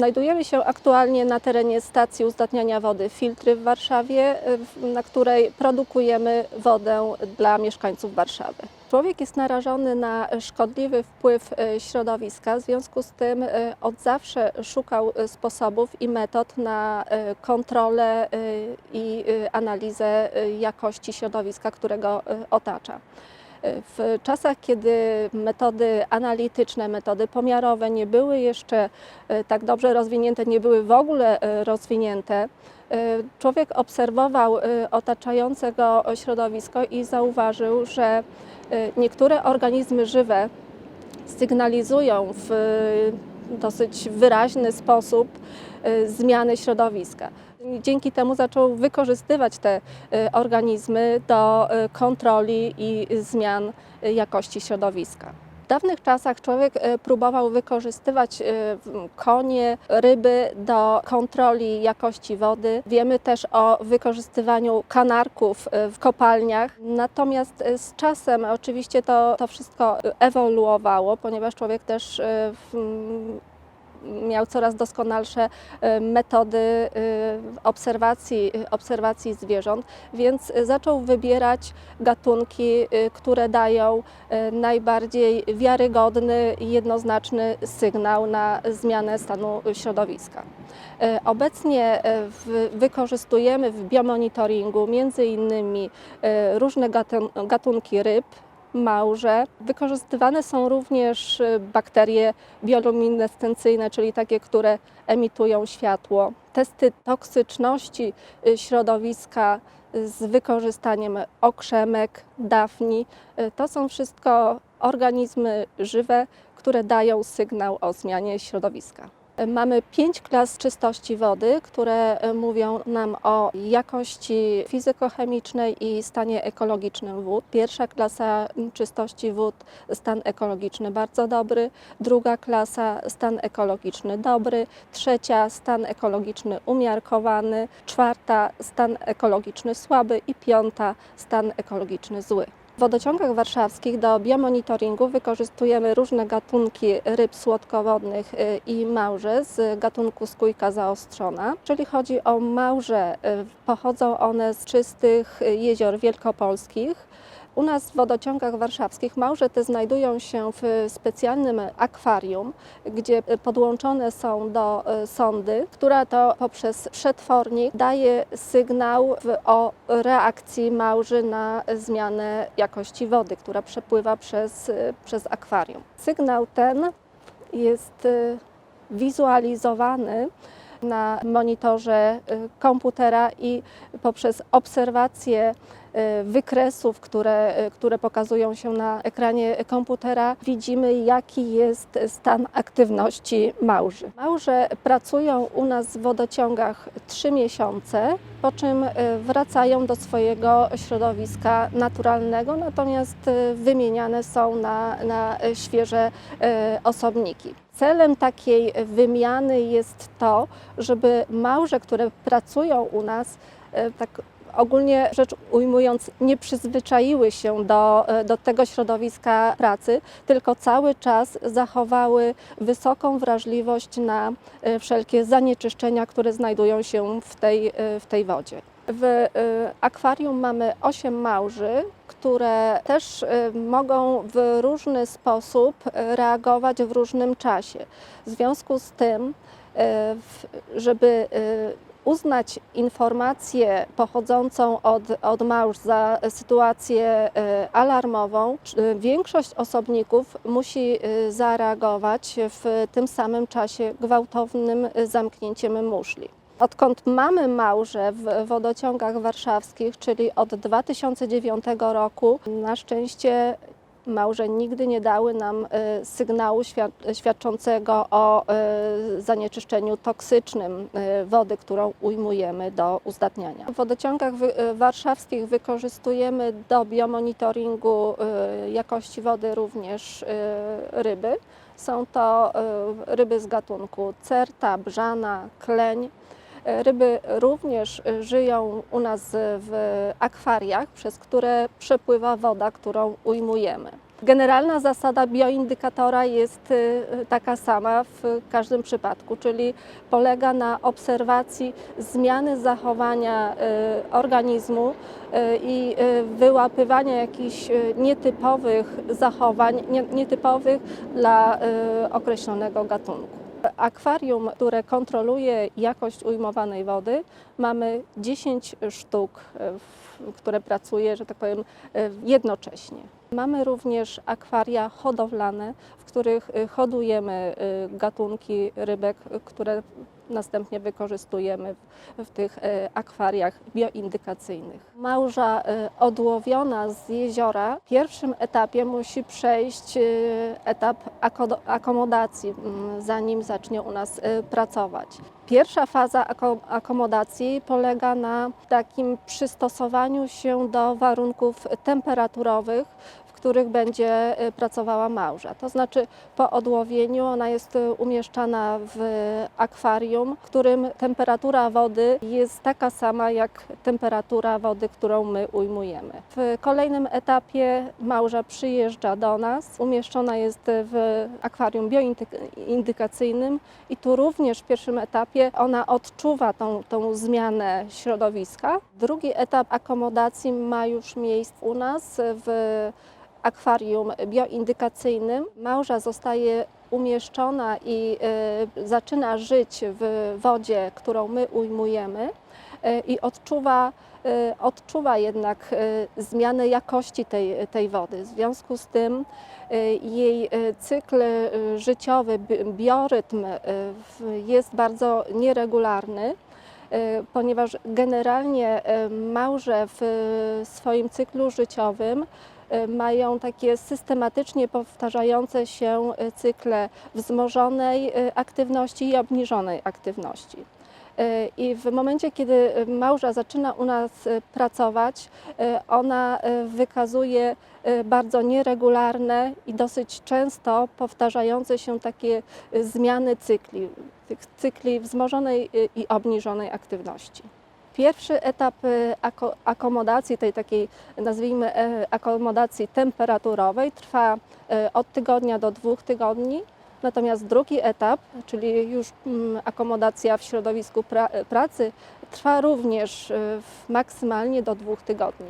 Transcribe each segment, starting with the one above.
Znajdujemy się aktualnie na terenie stacji uzdatniania wody Filtry w Warszawie, w- na której produkujemy wodę dla mieszkańców Warszawy. Człowiek jest narażony na szkodliwy wpływ y, środowiska, w związku z tym y, od zawsze szukał sposobów i metod na kontrolę i analizę jakości środowiska, którego otacza. W czasach, kiedy metody analityczne, metody pomiarowe nie były jeszcze e, tak dobrze rozwinięte, nie były w ogóle e, rozwinięte, e, człowiek obserwował otaczające go środowisko i zauważył, że niektóre organizmy żywe sygnalizują w dosyć wyraźny sposób zmiany środowiska. Dzięki temu zaczął wykorzystywać te e, organizmy do e, kontroli i zmian e, jakości środowiska. W dawnych czasach człowiek próbował wykorzystywać konie, ryby do kontroli jakości wody. Wiemy też o wykorzystywaniu kanarków w kopalniach. Natomiast z czasem oczywiście to, to wszystko ewoluowało, ponieważ człowiek też miał coraz doskonalsze e, metody e, obserwacji, obserwacji zwierząt, więc e, zaczął wybierać gatunki, e, które dają e, najbardziej wiarygodny jednoznaczny sygnał na zmianę stanu środowiska. E, Obecnie e, w, wykorzystujemy w biomonitoringu między innymi e, różne gatun- gatunki ryb, małże. Wykorzystywane są również e, bakterie bioluminescencyjne, czyli takie, które emitują światło. Testy toksyczności y, środowiska y, z wykorzystaniem okrzemek, dafni. Y, To są wszystko organizmy żywe, które dają sygnał o zmianie środowiska. Mamy pięć klas czystości wody, które y, mówią nam o jakości fizykochemicznej i stanie ekologicznym wód. Pierwsza klasa czystości wód stan ekologiczny bardzo dobry, druga klasa stan ekologiczny dobry, trzecia stan ekologiczny umiarkowany, czwarta stan ekologiczny słaby i piąta stan ekologiczny zły. Wodociągach warszawskich do biomonitoringu wykorzystujemy różne gatunki ryb słodkowodnych y, i małże z gatunku skójka zaostrzona. Jeżeli chodzi o małże, y, pochodzą one z czystych jezior wielkopolskich. U nas w wodociągach warszawskich małże te znajdują się w specjalnym akwarium, gdzie podłączone są do e, sondy, która to poprzez przetwornik daje sygnał o reakcji małży na zmianę jakości wody, która przepływa przez, e, przez akwarium. Sygnał ten jest e, wizualizowany na monitorze komputera i poprzez obserwację wykresów, które, y, które pokazują się na ekranie komputera, widzimy, jaki jest stan aktywności małży. Małże pracują u nas w wodociągach 3 miesiące, po czym y, wracają do swojego środowiska naturalnego, natomiast y, wymieniane są na, na y, świeże y, osobniki. Celem takiej wymiany jest to, żeby małże, które pracują u nas, tak ogólnie rzecz ujmując, nie przyzwyczaiły się do, e, do tego środowiska pracy, tylko cały czas zachowały wysoką wrażliwość na e, wszelkie zanieczyszczenia, które znajdują się w tej, e, w tej wodzie. W akwarium mamy 8 małży, które też mogą w różny sposób reagować w różnym czasie. W związku z tym, żeby uznać informację pochodzącą od, od małż za sytuację e, alarmową, czy- większość osobników musi e, zareagować w tym samym czasie gwałtownym e, zamknięciem muszli. Odkąd mamy małże w wodociągach warszawskich, czyli od 2009 roku, na szczęście małże nigdy nie dały nam e, sygnału świad- świadczącego o e, zanieczyszczeniu toksycznym e, wody, którą ujmujemy do uzdatniania. W wodociągach warszawskich wykorzystujemy do biomonitoringu jakości wody również ryby. Są to ryby z gatunku certa, brzana, kleń. E, Ryby również e, żyją u nas w akwariach, przez które przepływa woda, którą ujmujemy. Generalna zasada bioindykatora jest y, taka sama w każdym przypadku, czyli polega na obserwacji zmiany zachowania organizmu i wyłapywania jakichś nietypowych zachowań, nie- nietypowych dla określonego gatunku. Akwarium, które kontroluje jakość ujmowanej wody, mamy 10 sztuk, w- które pracuje, że tak powiem, y, jednocześnie. Mamy również akwaria hodowlane, w których y, hodujemy gatunki rybek, które następnie wykorzystujemy w, w tych y, akwariach bioindykacyjnych. Małża y, odłowiona z jeziora w pierwszym etapie musi przejść y, etap akomodacji, mm, zanim zacznie u nas pracować. Pierwsza faza ako- akomodacji polega na takim przystosowaniu się do warunków temperaturowych, w których będzie y, pracowała małża. To znaczy po odłowieniu ona jest y, umieszczana w akwarium, w którym temperatura wody jest taka sama jak temperatura wody, którą my ujmujemy. W kolejnym etapie małża przyjeżdża do nas, umieszczona jest w akwarium bioindykacyjnym i tu również w pierwszym etapie ona odczuwa tą, tą zmianę środowiska. Drugi etap akomodacji ma już miejsce u nas w akwarium bioindykacyjnym. Małża zostaje umieszczona i y, zaczyna żyć w wodzie, którą my ujmujemy i odczuwa, y, odczuwa jednak y, zmianę jakości tej, tej wody. W związku z tym jej cykl życiowy, bi- biorytm jest bardzo nieregularny ponieważ generalnie małże w swoim cyklu życiowym mają takie systematycznie powtarzające się cykle wzmożonej aktywności i obniżonej aktywności. I w momencie, kiedy y, małża zaczyna u nas y, pracować, y, ona wykazuje bardzo nieregularne i dosyć często powtarzające się takie zmiany cykli, tych cykli wzmożonej i obniżonej aktywności. Pierwszy etap ako- akomodacji, tej takiej nazwijmy e, akomodacji temperaturowej, trwa od tygodnia do dwóch tygodni. Natomiast drugi etap, czyli już mm, akomodacja w środowisku pra- pracy, trwa również y, maksymalnie do dwóch tygodni.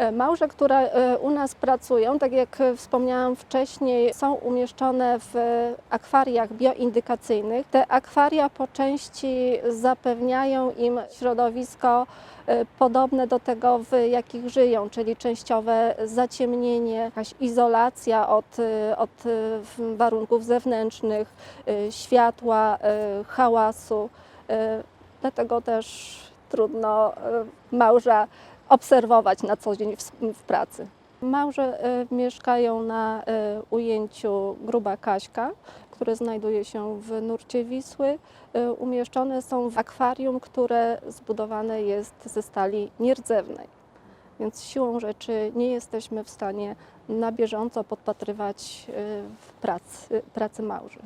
E, Małże, które e, u nas pracują, tak jak wspomniałam wcześniej, są umieszczone w akwariach bioindykacyjnych. Te akwaria po części zapewniają im środowisko e, podobne do tego, w jakich żyją, czyli częściowe zaciemnienie, jakaś izolacja od, od warunków zewnętrznych, światła, hałasu. Dlatego też trudno małża obserwować na co dzień w, w pracy. Małże e, mieszkają na e, ujęciu Gruba Kaśka, które znajduje się w nurcie Wisły. E, Umieszczone są w akwarium, które zbudowane jest ze stali nierdzewnej. Więc siłą rzeczy nie jesteśmy w stanie na bieżąco podpatrywać pracy, pracy małży.